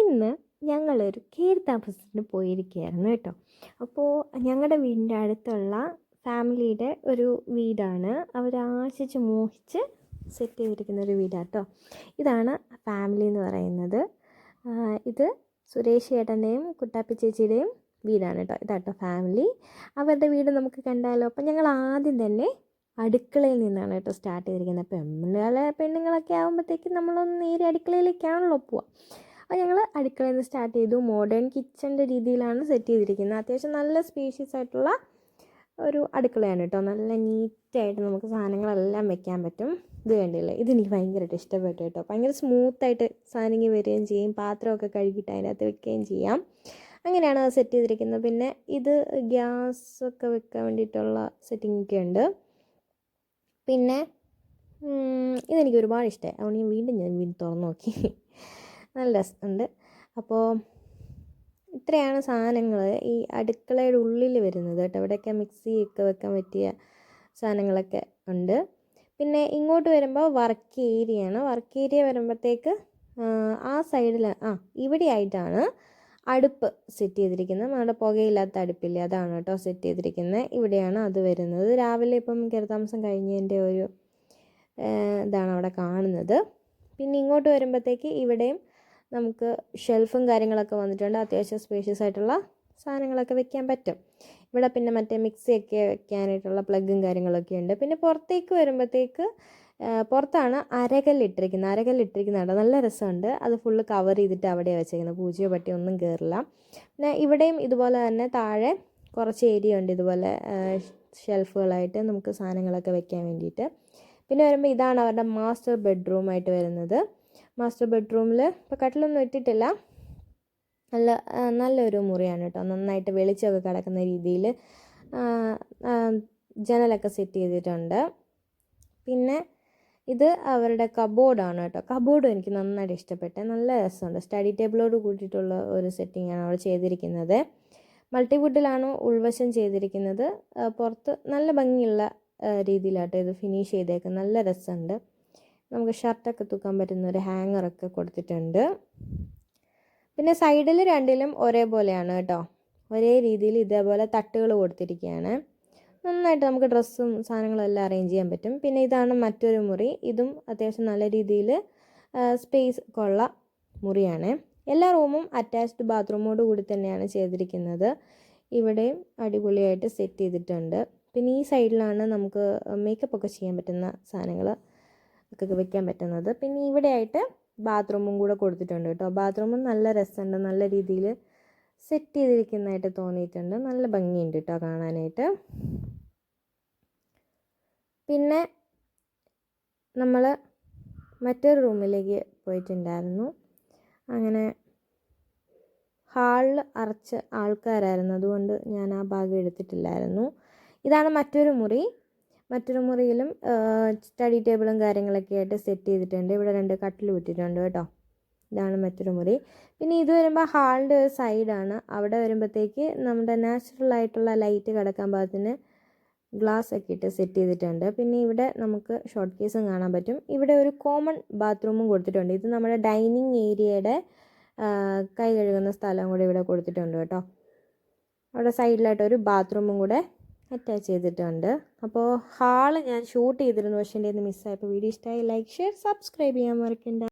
ഇന്ന് ഞങ്ങളൊരു കീർത്താഫസിന് പോയിരിക്കുകയായിരുന്നു കേട്ടോ. അപ്പോൾ ഞങ്ങളുടെ വീടിന്റെ അടുത്തുള്ള ഫാമിലിയുടെ ഒരു വീടാണ്. അവർ ആശിച്ച് മോഹിച്ച് സെറ്റ് ചെയ്തിരിക്കുന്ന ഒരു വീടാണ് കേട്ടോ ഇതാണ് ഫാമിലി എന്ന് പറയുന്നത്. ഇത് സുരേഷ് ചേട്ടന്റെയും കുട്ടാപ്പി ചേച്ചിയുടെയും വീടാണ് കേട്ടോ. ഇതാട്ടോ ഫാമിലി. അവരുടെ വീട് നമുക്ക് കണ്ടാലോ. അപ്പം ഞങ്ങൾ ആദ്യം തന്നെ അടുക്കളയിൽ നിന്നാണ് കേട്ടോ സ്റ്റാർട്ട് ചെയ്തിരിക്കുന്നത്. പെണ്ണുങ്ങളെ പെണ്ണുങ്ങളൊക്കെ ആകുമ്പോഴത്തേക്കും നമ്മളൊന്ന് നേരെ അടുക്കളയിലേക്കാണല്ലോ പോവുക അപ്പോൾ ഞങ്ങൾ അടുക്കളയിൽ നിന്ന് സ്റ്റാർട്ട് ചെയ്തു. മോഡേൺ കിച്ചന്റെ രീതിയിലാണ് സെറ്റ് ചെയ്തിരിക്കുന്നത്. അത്യാവശ്യം നല്ല സ്പീഷ്യസ് ആയിട്ടുള്ള ഒരു അടുക്കളയാണ് കേട്ടോ. നല്ല നീറ്റായിട്ട് നമുക്ക് സാധനങ്ങളെല്ലാം വെക്കാൻ പറ്റും. ഇത് കണ്ടില്ലേ? ഇതെനിക്ക് ഭയങ്കരമായിട്ട് ഇഷ്ടപ്പെട്ടു കേട്ടോ. ഭയങ്കര സ്മൂത്തായിട്ട് സാധനങ്ങൾ വരികയും ചെയ്യും. പാത്രമൊക്കെ കഴുകിയിട്ട് അതിനകത്ത് വെക്കുകയും ചെയ്യാം. അങ്ങനെയാണ് അത് സെറ്റ് ചെയ്തിരിക്കുന്നത്. പിന്നെ ഇത് ഗ്യാസ് ഒക്കെ വെക്കാൻ വേണ്ടിയിട്ടുള്ള സെറ്റിംഗ് ഒക്കെ ഉണ്ട്. പിന്നെ ഇതെനിക്ക് ഒരുപാട് ഇഷ്ടമായി. അതുകൊണ്ട് ഞാൻ വീണ്ടും ഞാൻ വീണ്ടും തുറന്നു നോക്കി. നല്ല രസമുണ്ട് അപ്പോൾ ഇത്രയാണ് സാധനങ്ങൾ. ഈ അടുക്കളയുടെ ഉള്ളിൽ വരുന്നത് കേട്ടോ. ഇവിടെയൊക്കെ മിക്സി ഒക്കെ വെക്കാൻ പറ്റിയ സാധനങ്ങളൊക്കെ ഉണ്ട്. പിന്നെ ഇങ്ങോട്ട് വരുമ്പോൾ വർക്ക് ഏരിയയാണ്. വർക്ക് ഏരിയ വരുമ്പോഴത്തേക്ക് ആ സൈഡിൽ ആ ഇവിടെ ആയിട്ടാണ് അടുപ്പ് സെറ്റ് ചെയ്തിരിക്കുന്നത്. നമ്മുടെ പുകയില്ലാത്ത അടുപ്പില്ല അതാണ് കേട്ടോ സെറ്റ് ചെയ്തിരിക്കുന്നത്. ഇവിടെയാണ് അത് വരുന്നത്. രാവിലെ ഇപ്പം കിരതാമസം കഴിഞ്ഞതിന്റെ ഒരു ഇതാണ് അവിടെ കാണുന്നത്. പിന്നെ ഇങ്ങോട്ട് വരുമ്പോഴത്തേക്ക് ഇവിടെയും നമുക്ക് ഷെൽഫും കാര്യങ്ങളൊക്കെ വന്നിട്ടുണ്ട്. അത്യാവശ്യം സ്പേഷ്യസ് ആയിട്ടുള്ള സാധനങ്ങളൊക്കെ വെക്കാൻ പറ്റും. ഇവിടെ പിന്നെ മറ്റേ മിക്സിയൊക്കെ വെക്കാനായിട്ടുള്ള പ്ലഗും കാര്യങ്ങളൊക്കെ ഉണ്ട്. പിന്നെ പുറത്തേക്ക് വരുമ്പോഴത്തേക്ക് പുറത്താണ് അരകല്ലിട്ടിരിക്കുന്നത് അവിടെ നല്ല രസമുണ്ട്. അത് ഫുള്ള് കവർ ചെയ്തിട്ട് അവിടെയാണ് വെച്ചേക്കുന്നത്. പൂജയോ പട്ടിയോ ഒന്നും കയറില്ല പിന്നെ ഇവിടെയും ഇതുപോലെ തന്നെ താഴെ കുറച്ച് ഏരിയ ഉണ്ട് ഇതുപോലെ ഷെൽഫുകളായിട്ട് നമുക്ക് സാധനങ്ങളൊക്കെ വെക്കാൻ വേണ്ടിയിട്ട്. പിന്നെ വരുമ്പോൾ ഇതാണ് അവരുടെ മാസ്റ്റർ ബെഡ്റൂമായിട്ട് വരുന്നത്. മാസ്റ്റർ ബെഡ്റൂമിൽ ഇപ്പോൾ കട്ടിലൊന്നും ഇട്ടിട്ടില്ല. നല്ല നല്ലൊരു മുറിയാണ് കേട്ടോ നന്നായിട്ട് വെളിച്ചമൊക്കെ കിടക്കുന്ന രീതിയിൽ ജനലൊക്കെ സെറ്റ് ചെയ്തിട്ടുണ്ട്. പിന്നെ ഇത് അവരുടെ കബോർഡാണ് കേട്ടോ കബോർഡും എനിക്ക് നന്നായിട്ട് ഇഷ്ടപ്പെട്ടെ. നല്ല രസമുണ്ട്. സ്റ്റഡി ടേബിളോട് കൂട്ടിയിട്ടുള്ള ഒരു സെറ്റിംഗ് ആണ് അവിടെ ചെയ്തിരിക്കുന്നത്. മൾട്ടിവുഡിലാണ് ഉൾവശം ചെയ്തിരിക്കുന്നത്. പുറത്ത് നല്ല ഭംഗിയുള്ള രീതിയിലാട്ടോ ഇത് ഫിനിഷ് ചെയ്തേക്കുന്നത്. നല്ല രസമുണ്ട്. നമുക്ക് ഷർട്ടൊക്കെ തൂക്കാൻ പറ്റുന്ന ഒരു ഹാങ്ങറൊക്കെ കൊടുത്തിട്ടുണ്ട്. പിന്നെ സൈഡിൽ രണ്ടിലും ഒരേപോലെയാണ് കേട്ടോ. ഒരേ രീതിയിൽ ഇതേപോലെ തട്ടുകൾ കൊടുത്തിരിക്കുകയാണ്. നന്നായിട്ട് നമുക്ക് ഡ്രസ്സും സാധനങ്ങളും എല്ലാം അറേഞ്ച് ചെയ്യാൻ പറ്റും. പിന്നെ ഇതാണ് മറ്റൊരു മുറി. ഇതും അത്യാവശ്യം നല്ല രീതിയിൽ സ്പേസ് ഒക്കെ ഉള്ള മുറിയാണ്. എല്ലാ റൂമും അറ്റാച്ച്ഡ് ബാത്റൂമോട് കൂടി തന്നെയാണ് ചെയ്തിരിക്കുന്നത്. ഇവിടെയും അടിപൊളിയായിട്ട് സെറ്റ് ചെയ്തിട്ടുണ്ട്. പിന്നെ ഈ സൈഡിലാണ് നമുക്ക് മേക്കപ്പ് ഒക്കെ ചെയ്യാൻ പറ്റുന്ന സാധനങ്ങൾ ഒക്കെ വെക്കാൻ പറ്റുന്നത്. പിന്നെ ഇവിടെ ആയിട്ട് ബാത്റൂമും കൂടെ കൊടുത്തിട്ടുണ്ട് കേട്ടോ. ബാത്റൂമും നല്ല രസമുണ്ട്. നല്ല രീതിയിൽ സെറ്റ് ചെയ്തിരിക്കുന്നതായിട്ട് തോന്നിയിട്ടുണ്ട്. നല്ല ഭംഗിയുണ്ട് കേട്ടോ കാണാനായിട്ട്. പിന്നെ നമ്മൾ മറ്റൊരു റൂമിലേക്ക് പോയിട്ടുണ്ടായിരുന്നു. അങ്ങനെ ഹാളിൽ അറച്ച് ആൾക്കാരായിരുന്നു. അതുകൊണ്ട് ഞാൻ ആ ഭാഗം എടുത്തിട്ടില്ലായിരുന്നു. ഇതാണ് മറ്റൊരു മുറി. മറ്റൊരു മുറിയിലും സ്റ്റഡി ടേബിളും കാര്യങ്ങളൊക്കെ ആയിട്ട് സെറ്റ് ചെയ്തിട്ടുണ്ട്. ഇവിടെ രണ്ട് കട്ടിൽ വിട്ടിട്ടുണ്ട് കേട്ടോ. ഇതാണ് മറ്റൊരു മുറി. പിന്നെ ഇത് വരുമ്പോൾ ഹാളിന്റെ ഒരു സൈഡാണ് അവിടെ വരുമ്പോഴത്തേക്ക് നമ്മുടെ നാച്ചുറൽ ആയിട്ടുള്ള ലൈറ്റ് കിടക്കാൻ പാകത്തിന് ഗ്ലാസ് ഒക്കെ ഇട്ട് സെറ്റ് ചെയ്തിട്ടുണ്ട്. പിന്നെ ഇവിടെ നമുക്ക് ഷോർട്ട് കേസും കാണാൻ പറ്റും. ഇവിടെ ഒരു കോമൺ ബാത്റൂമും കൊടുത്തിട്ടുണ്ട്. ഇത് നമ്മുടെ ഡൈനിങ് ഏരിയയുടെ കൈ കഴുകുന്ന സ്ഥലം കൂടെ ഇവിടെ കൊടുത്തിട്ടുണ്ട് കേട്ടോ. അവിടെ സൈഡിലായിട്ട് ഒരു ബാത്റൂമും കൂടെ അറ്റാച്ച് ചെയ്തിട്ടുണ്ട്. അപ്പോൾ ഹാൾ ഞാൻ ഷൂട്ട് ചെയ്തിരുന്നു പക്ഷേ എന്റെ മിസ്സായപ്പോൾ വീഡിയോ ഇഷ്ടമായി ലൈക്ക് ഷെയർ സബ്സ്ക്രൈബ് ചെയ്യാൻ മറക്കണ്ട.